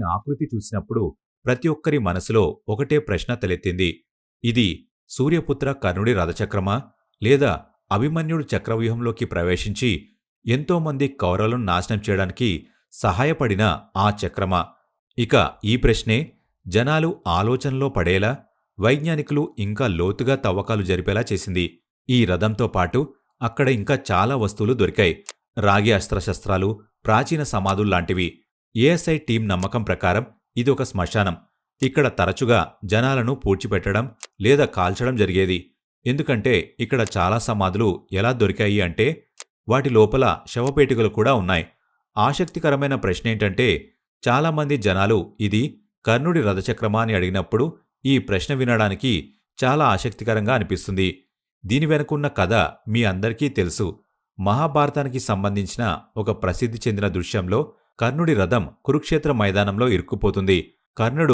దాని ఆకృతి చూసినప్పుడు ప్రతి ఒక్కరి మనసులో ఒకటే ప్రశ్న తలెత్తింది. ఇది సూర్యపుత్ర కర్ణుడి రథచక్రమా? లేదా అభిమన్యుడు చక్రవ్యూహంలోకి ప్రవేశించి ఎంతోమంది కౌరవులను నాశనం చేయడానికి సహాయపడిన ఆ చక్రమా? ఇక ఈ ప్రశ్నే జనాలు ఆలోచనలో పడేలా వైజ్ఞానికులు ఇంకా లోతుగా తవ్వకాలు జరిపేలా చేసింది. ఈ రథంతో పాటు అక్కడ ఇంకా చాలా వస్తువులు దొరికాయి. రాగి అస్త్రశస్త్రాలు ప్రాచీన సమాధుల్లాంటివి ఏఎస్ఐ టీం నమ్మకం ప్రకారం ఇది ఒక శ్మశానం. ఇక్కడ తరచుగా జనాలను పూడ్చిపెట్టడం లేదా కాల్చడం జరిగేది. ఎందుకంటే ఇక్కడ చాలా సమాధులు ఎలా దొరికాయి అంటే వాటి లోపల శవపేటికలు కూడా ఉన్నాయి. ఆసక్తికరమైన ప్రశ్న ఏంటంటే చాలామంది జనాలు ఇది కర్ణుడి రథచక్రమా అని అడిగినప్పుడు ఈ ప్రశ్న వినడానికి చాలా ఆసక్తికరంగా అనిపిస్తుంది. దీని వెనుకున్న కథ మీ అందరికీ తెలుసు. మహాభారతానికి సంబంధించిన ఒక ప్రసిద్ధి చెందిన దృశ్యంలో కర్ణుడి రథం కురుక్షేత్ర మైదానంలో ఇరుక్కుపోతుంది. కర్ణుడు